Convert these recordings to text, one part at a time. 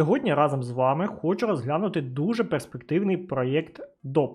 Сьогодні разом з вами хочу розглянути дуже перспективний проєкт DOP.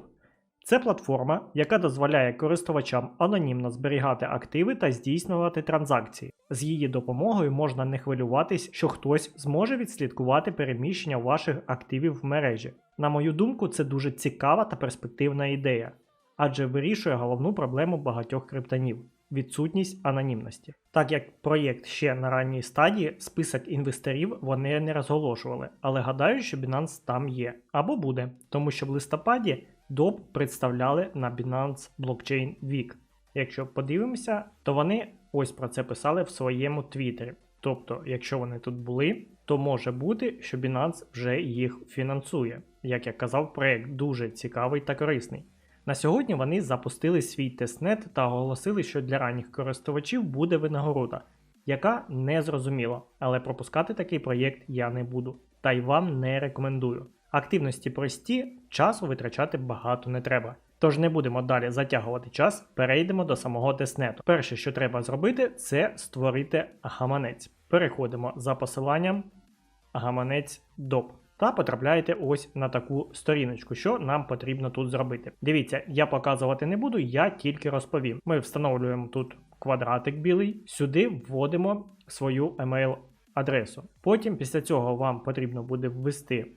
Це платформа, яка дозволяє користувачам анонімно зберігати активи та здійснювати транзакції. З її допомогою можна не хвилюватись, що хтось зможе відслідкувати переміщення ваших активів в мережі. На мою думку, це дуже цікава та перспективна ідея, адже вирішує головну проблему багатьох криптонів відсутність анонімності. Так як проєкт ще на ранній стадії, список інвесторів вони не розголошували, але гадаю, що Binance там є або буде, тому що в листопаді DOP представляли на Binance Blockchain Week. Якщо подивимося, то вони ось про це писали в своєму твіттері. Тобто, якщо вони тут були, то може бути, що Binance вже їх фінансує. Як я казав, проєкт дуже цікавий та корисний. На сьогодні вони запустили свій тестнет та оголосили, що для ранніх користувачів буде винагорода, яка не зрозуміла, але пропускати такий проєкт я не буду, та й вам не рекомендую. Активності прості, часу витрачати багато не треба. Тож не будемо далі затягувати час, перейдемо до самого тестнету. Перше, що треба зробити, це створити гаманець. Переходимо за посиланням гаманець доп та потрапляєте ось на таку сторіночку, що нам потрібно тут зробити. Дивіться, я показувати не буду, я тільки розповім. Ми встановлюємо тут квадратик білий, сюди вводимо свою email адресу. Потім після цього вам потрібно буде ввести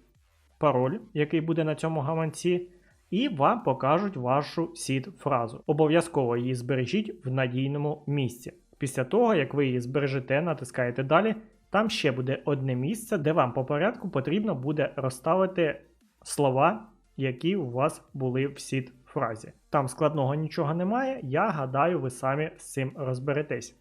пароль, який буде на цьому гаманці. І вам покажуть вашу сід фразу. Обов'язково її збережіть в надійному місці. Після того, як ви її збережете, натискаєте далі, там ще буде одне місце, де вам по порядку потрібно буде розставити слова, які у вас були в сід фразі. Там складного нічого немає, я гадаю, ви самі з цим розберетесь.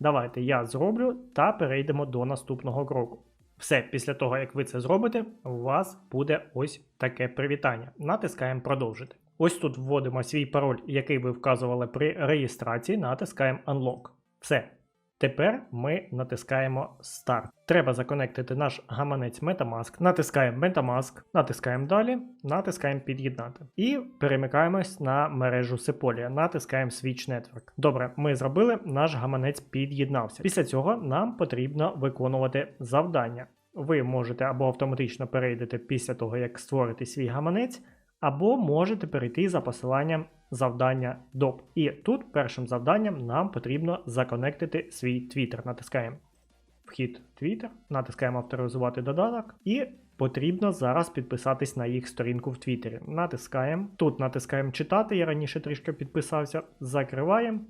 Давайте я зроблю та перейдемо до наступного кроку. Все, після того, як ви це зробите, у вас буде ось таке привітання. Натискаємо продовжити. Ось тут вводимо свій пароль, який ви вказували при реєстрації, натискаємо Unlock. Все. Тепер ми натискаємо Start. Треба законектити наш гаманець Metamask. Натискаємо Metamask, натискаємо далі, натискаємо Під'єднати. І перемикаємось на мережу Sepolia. Натискаємо Switch Network. Добре, ми зробили, наш гаманець під'єднався. Після цього нам потрібно виконувати завдання. Ви можете або автоматично перейдете після того, як створите свій гаманець, або можете перейти за посиланням завдання DOP. І тут першим завданням нам потрібно законектити свій Twitter. Натискаємо вхід Twitter, натискаємо авторизувати додаток і потрібно зараз підписатись на їх сторінку в Твіттері. Натискаємо. Тут натискаємо читати, я раніше трішки підписався. Закриваємо,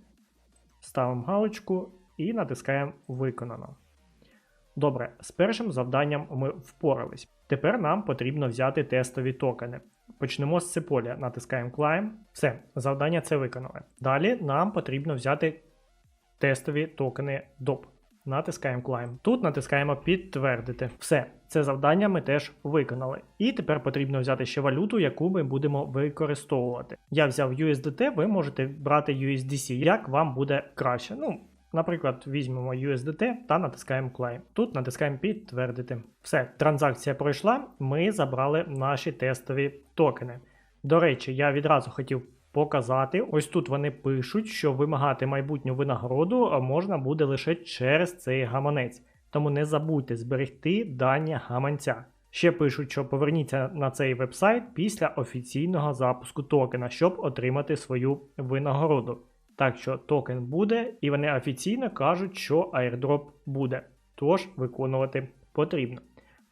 ставимо галочку і натискаємо Виконано. Добре, з першим завданням ми впорались. Тепер нам потрібно взяти тестові токени. Почнемо з Sepolia. Натискаємо Climb. Все, завдання це виконали. Далі нам потрібно взяти тестові токени DOP. Натискаємо Climb. Тут натискаємо підтвердити. Все, це завдання ми теж виконали. І тепер потрібно взяти ще валюту, яку ми будемо використовувати. Я взяв USDT, ви можете брати USDC, як вам буде краще. Ну, Наприклад, візьмемо USDT та натискаємо Claim. Тут натискаємо підтвердити. Все, транзакція пройшла, ми забрали наші тестові токени. До речі, я відразу хотів показати: ось тут вони пишуть, що вимагати майбутню винагороду можна буде лише через цей гаманець. Тому не забудьте зберегти дані гаманця. Ще пишуть, що поверніться на цей вебсайт після офіційного запуску токена, щоб отримати свою винагороду. Так що токен буде, і вони офіційно кажуть, що airdrop буде. Тож виконувати потрібно.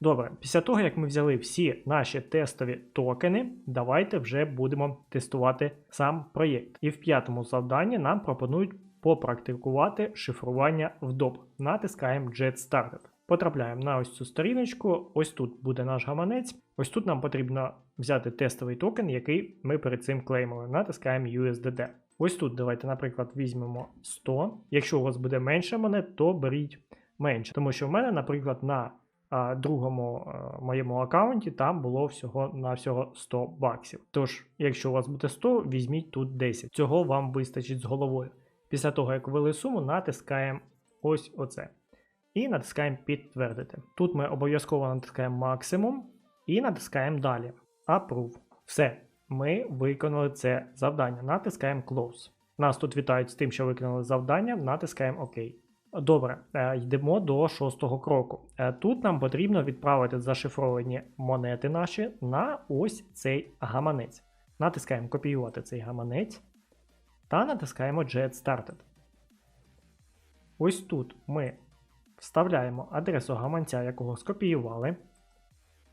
Добре, після того, як ми взяли всі наші тестові токени, давайте вже будемо тестувати сам проєкт. І в п'ятому завданні нам пропонують попрактикувати шифрування в DOP. Натискаємо Get Started. Потрапляємо на ось цю сторіночку. Ось тут буде наш гаманець. Ось тут нам потрібно взяти тестовий токен, який ми перед цим клеймили. Натискаємо USDT. Ось тут давайте, наприклад, візьмемо 100. Якщо у вас буде менше монет, то беріть менше. Тому що в мене, наприклад, на а, другому а, моєму аккаунті там було всього на всього 100 баксів. Тож, якщо у вас буде 100, візьміть тут 10. Цього вам вистачить з головою. Після того, як ввели суму, натискаємо ось оце. І натискаємо підтвердити. Тут ми обов'язково натискаємо максимум і натискаємо далі. Approve. Все. Ми виконали це завдання. Натискаємо Close. Нас тут вітають з тим, що виконали завдання, натискаємо ОК. Добре, е, йдемо до шостого кроку. Е, Тут нам потрібно відправити зашифровані монети наші на ось цей гаманець. Натискаємо копіювати цей гаманець та натискаємо Get Started. Ось тут ми вставляємо адресу гаманця, якого скопіювали.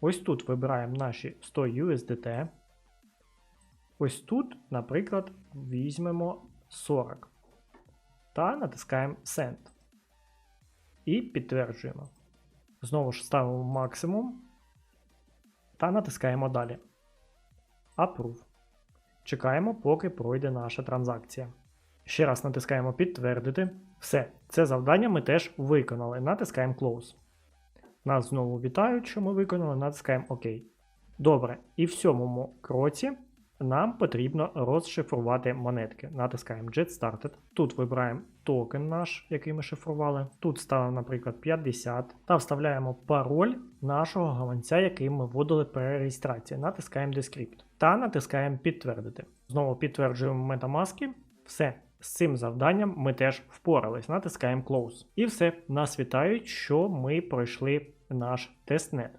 Ось тут вибираємо наші 100 USDT. Ось тут, наприклад, візьмемо 40 та натискаємо Send. І підтверджуємо. Знову ж ставимо максимум та натискаємо далі. Approve. Чекаємо, поки пройде наша транзакція. Ще раз натискаємо підтвердити. Все, це завдання ми теж виконали. Натискаємо Close. Нас знову вітають, що ми виконали, натискаємо ОК. Добре, і в сьомому кроці нам потрібно розшифрувати монетки. Натискаємо Get Started. Тут вибираємо токен наш, який ми шифрували. Тут ставимо, наприклад, 50 та вставляємо пароль нашого гаманця, який ми вводили при реєстрації. Натискаємо Decrypt та натискаємо підтвердити. Знову підтверджуємо MetaMask. Все. З цим завданням ми теж впорались. Натискаємо Close. І все, нас вітають, що ми пройшли наш тестнет.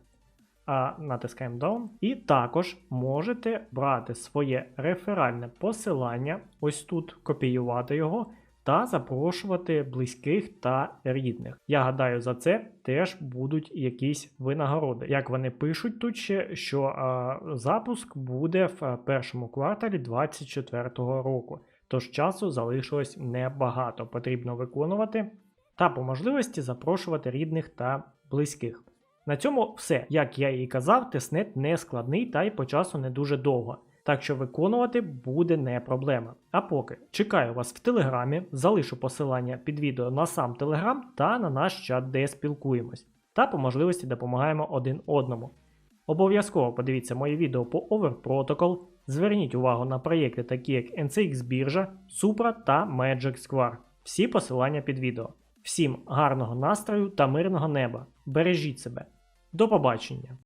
А натискаємо Down. І також можете брати своє реферальне посилання, ось тут копіювати його та запрошувати близьких та рідних. Я гадаю, за це теж будуть якісь винагороди. Як вони пишуть тут ще, що а, запуск буде в першому кварталі 2024 року. Тож часу залишилось небагато. Потрібно виконувати та по можливості запрошувати рідних та близьких. На цьому все. Як я і казав, тестнет не складний та й по часу не дуже довго. Так що виконувати буде не проблема. А поки чекаю вас в телеграмі, залишу посилання під відео на сам телеграм та на наш чат, де спілкуємось. Та по можливості допомагаємо один одному. Обов'язково подивіться моє відео по Over Protocol, Зверніть увагу на проєкти, такі як NCX біржа, Supra та Magic Square. Всі посилання під відео. Всім гарного настрою та мирного неба. Бережіть себе. До побачення!